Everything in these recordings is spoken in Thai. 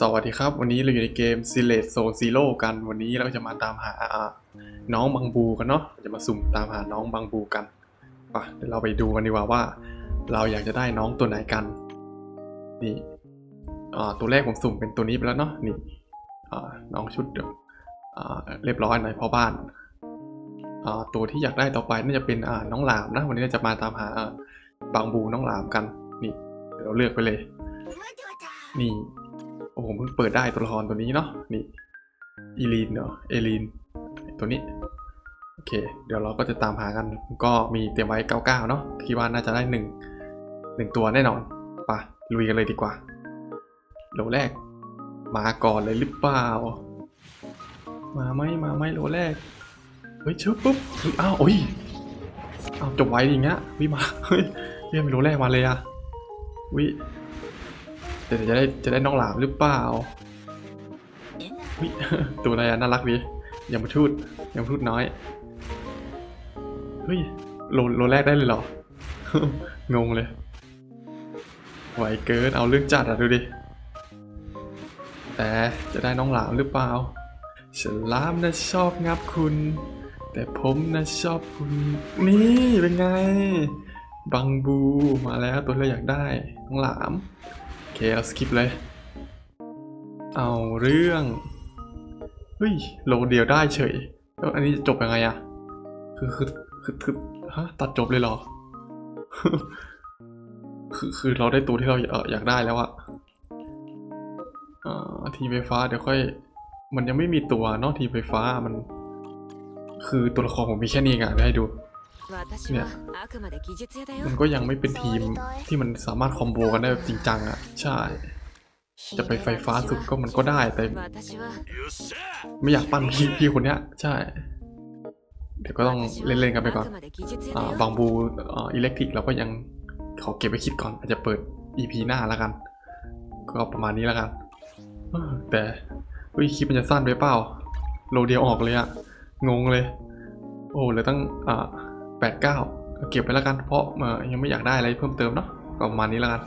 สวัสดีครับ วันนี้เราอยู่ในเกม s i l e t s o Zero กันวันนี้เราจะมาตามหาน้องบังบูกันเนาะจะมาสุ่มตามหาน้องบังบูกันไปเดี๋ยวเราไปดูกันดีกว่าว่า เราอยากจะได้น้องตัวไหนกันนี่ตัวแรกผมสุ่มเป็นตัวนี้ไปแล้วเนาะนี่น้องชุดเรียบร้อยหน่อยพ่อบ้านตัวที่อยากได้ต่อไปน่าจะเป็นน้องหลามนะ วันนี้เราจะมาตามหาอ่างบูน้องหลามกันนี่เราเลือกไปเลย นี่ โอ้โหเพิ่งเปิดได้ตัวละครตัวนี้เนาะนี่อีลีนเนาะเอลีนตัวนี้โอเค เดี๋ยวเราก็จะตามหากันก็มีเตรียมไว้ 99 เนาะคิดว่าน่าจะได้หนึ่งหนึ่งตัวแน่นอนไปะลุยกันเลยดีกว่าโลแรก มาก่อนเลยหรือเปล่า มาไหมมาไหมโลแรก เฮ้ยเชิบปุ๊บเฮ้ยอ้าวโอ้ยอ้าวจบไว้อย่างเงี้ยวิมาเฮ้ยเรียกเป็นโลแรกมาเลยอะวิ แต่จะได้จะได้น้องหลามหรือเปล่าวิตัวอะไรน่ารักดียังมาทูดยังมาทูดน้อย เฮ้ยโลโลแรกได้เลยเหรอ งงเลยไหวเกินเอาเรื่องจัดอะดูดิ แต่จะได้น้องหลามหรือเปล่าฉลามนะชอบงับคุณ แต่ผมนะชอบคุณ นี่เป็นไง บังบูมาแล้วตัวเราอยากได้น้องหลาม เคเราสกิปเลย เอาเรื่องเฮ้ยโลเดียวได้เฉยแล้วอันนี้จะจบยังไงอะคือคือคือคือฮะตัดจบเลยเหรอ คือคือเราได้ตัวที่เราเอออยากได้แล้วอะอ่าทีไฟฟ้าเดี๋ยวค่อย มันยังไม่มีตัวเนอกทีไฟฟ้ามัน คือตัวละครผมมีแค่นี้เองอะให้ดู เนี่ย มันก็ยังไม่เป็นทีมที่มันสามารถคอมโบกันได้แบบจริงจังอะ ใช่ จะไปไฟฟ้าสุดก็มันก็ได้แต่ ไม่อยากปั้นพี่พี่คนเนี้ย ใช่ เดี๋ยวก็ต้องเล่นๆกันไปก่อนอ่าบางบูอ่าอิเล็กทริกเราก็ยังขอเก็บไว้คิดก่อน อาจจะเปิด EP หน้าแล้วกัน ก็ประมาณนี้แล้วกันแต่เฮ้ยคลิปมันจะสั้นไปเปล่า โลเดียวออกเลยอะงงเลย โอ้เลยต้องอ่า แปดเก้าเก็บไปแล้วกัน เพราะยังไม่อยากได้อะไรเพิ่มเติมเนาะก็ประมาณนี้แล้วกัน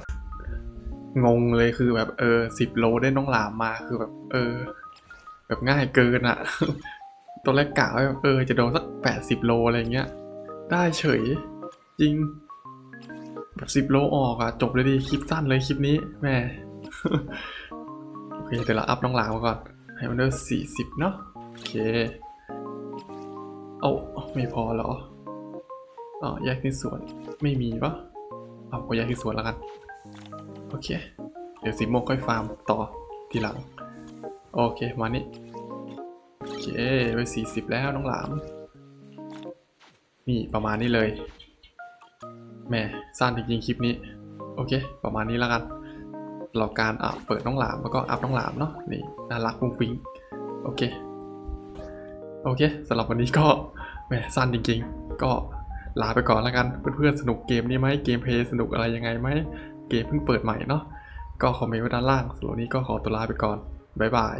งงเลยคือแบบเออสิบโลได้น้องหลามมาคือแบบเออ แบบง่ายเกินอะตอนแรกกะว่าเออจะโดนสักแปดสิบโลอะไรเงี้ย ได้เฉย จริง แบบสิบโลออกอะจบเลยดีคลิปสั้นเลยคลิปนี้แม่โอเคเดี๋ยวเราอัพน้องหลามมาก่อน ให้มันได้สี่สิบเนาะโอเค เอาไม่พอเหรอ อ๋อแยกที่ส่วนไม่มีปะเอาก็แยกที่ส่วนแล้วกัน โอเค เดี๋ยวสีม่วงค่อยฟาร์มต่อทีหลัง โอเคมานี่โอเคไปสี่สิบแล้วน้องหลาม นี่ประมาณนี้เลยแหม่สั้นจริงๆคลิปนี้ โอเค ประมาณนี้แล้วกันเราการอะเปิดน้องหลามแล้วก็อัพน้องหลามเนาะนี่น่ารักฟุ้งฟิ้งโอเค โอเคสำหรับวันนี้ก็แหมสั้นจริงๆ ก็ ลาไปก่อนแล้วกัน เพื่อนๆสนุกเกมนี้ไหมเกมเพย์สนุกอะไรยังไงไหมเกมเพิ่งเปิดใหม่เนาะก็คอมเมนต์ไว้ด้านล่างส่วนนี้ก็ขอตัวลาไปก่อนบ๊ายบาย